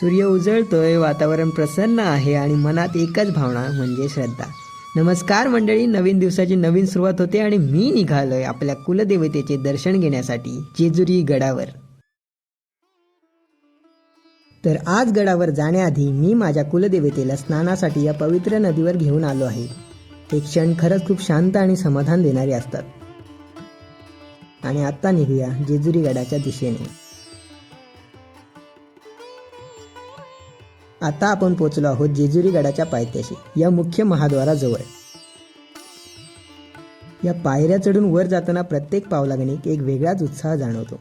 सूर्य उजळतोय वातावरण प्रसन्न आहे आणि मनात एकच भावना म्हणजे श्रद्धा. नमस्कार मंडळी नवीन दिवसाची नवीन सुरुवात होते आणि मी निघालोय आपल्या कुलदेवतेचे दर्शन घेण्यासाठी जेजुरी गडावर. तर आज गडावर जाण्याआधी मी माझ्या कुलदेवतेला स्नानासाठी या पवित्र नदीवर घेऊन आलो आहे. ते क्षण खरंच खूप शांत आणि समाधान देणारे असतात. आणि आत्ता निघूया जेजुरी गडाच्या दिशेने. आता आपण पोचलो आहोत जेजुरी गडाच्या पायथ्याशी या मुख्य महाद्वाराजवळ. या पायऱ्या चढून वर जाताना प्रत्येक पावलागणिक एक वेगळाच उत्साह जाणवतो.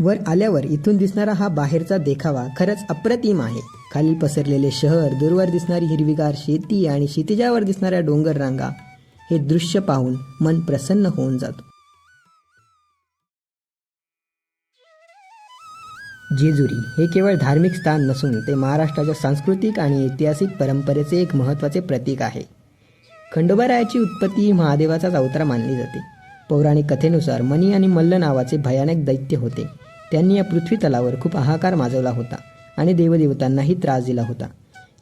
वर आल्यावर इथून दिसणारा हा बाहेरचा देखावा खरंच अप्रतिम आहे. खाली पसरलेले शहर दूरवर दिसणारी हिरवीगार शेती आणि क्षितिजावर दिसणाऱ्या डोंगर रांगा हे दृश्य पाहून मन प्रसन्न होऊन जातो. जेजुरी हे केवळ धार्मिक स्थान नसून ते महाराष्ट्राच्या सांस्कृतिक आणि ऐतिहासिक परंपरेचे एक महत्त्वाचे प्रतीक आहे. खंडोबारायाची उत्पत्ती ही महादेवाचाच अवतार मानली जाते. पौराणिक कथेनुसार मणी आणि मल्ल नावाचे भयानक दैत्य होते. त्यांनी या पृथ्वी तलावर खूप हाहाकार माजवला होता आणि देवदेवतांनाही त्रास दिला होता.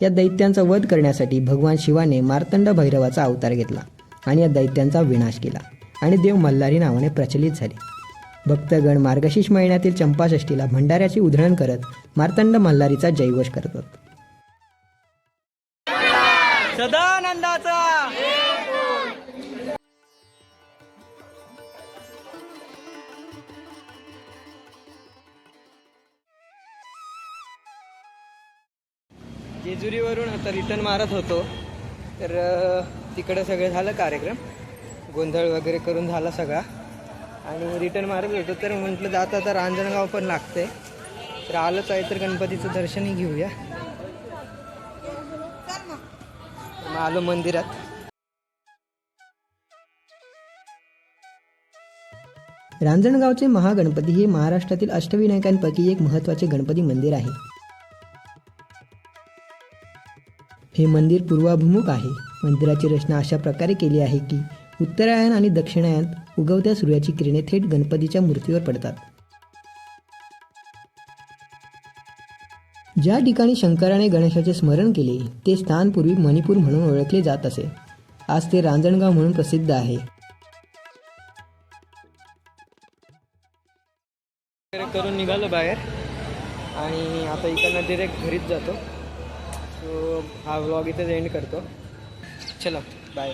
या दैत्यांचा वध करण्यासाठी भगवान शिवाने मार्तंड भैरवाचा अवतार घेतला आणि या दैत्यांचा विनाश केला आणि देव मल्हारी नावाने प्रचलित झाले. भक्तगण मार्गशीर्ष महिन्यातील चंपाषष्ठीला भंडाऱ्याची उधळण करत मार्तंड मल्हारीचा जयघोष करतात. जेजुरीवरून आता रिटर्न मारत होतो. तर तिकडं सगळं झालं कार्यक्रम. गोंधळ वगैरे करून झाला सगळा. आणि रिटर्न मारत होतो तर म्हटलं जाता आता रांजणगाव पण लागतंय. तर आलंच आहे तर गणपतीचं दर्शनही घेऊया. मग आलो मंदिरात. रांजणगावचे महागणपती हे महाराष्ट्रातील अष्टविनायकांपैकी एक महत्त्वाचे गणपती मंदिर आहे. हे मंदिर पूर्वाभिमुख आहे. मंदिराची रचना अशा प्रकारे केली आहे की उत्तरायण आणि दक्षिणायनात उगवत्या सूर्याची किरणे थेट गणपतीच्या मूर्तीवर पडतात. ज्या ठिकाणी शंकराने गणेशाचे स्मरण केले ते स्थान पूर्वी मणिपूर म्हणून ओळखले जात असे. आज ते रांजणगाव म्हणून प्रसिद्ध आहे. करून निघालो बाहेर आणि आता इकडनं डिरेक्ट घरीच जातो. सो हा व्लॉग इथेच एंड करतो. चला बाय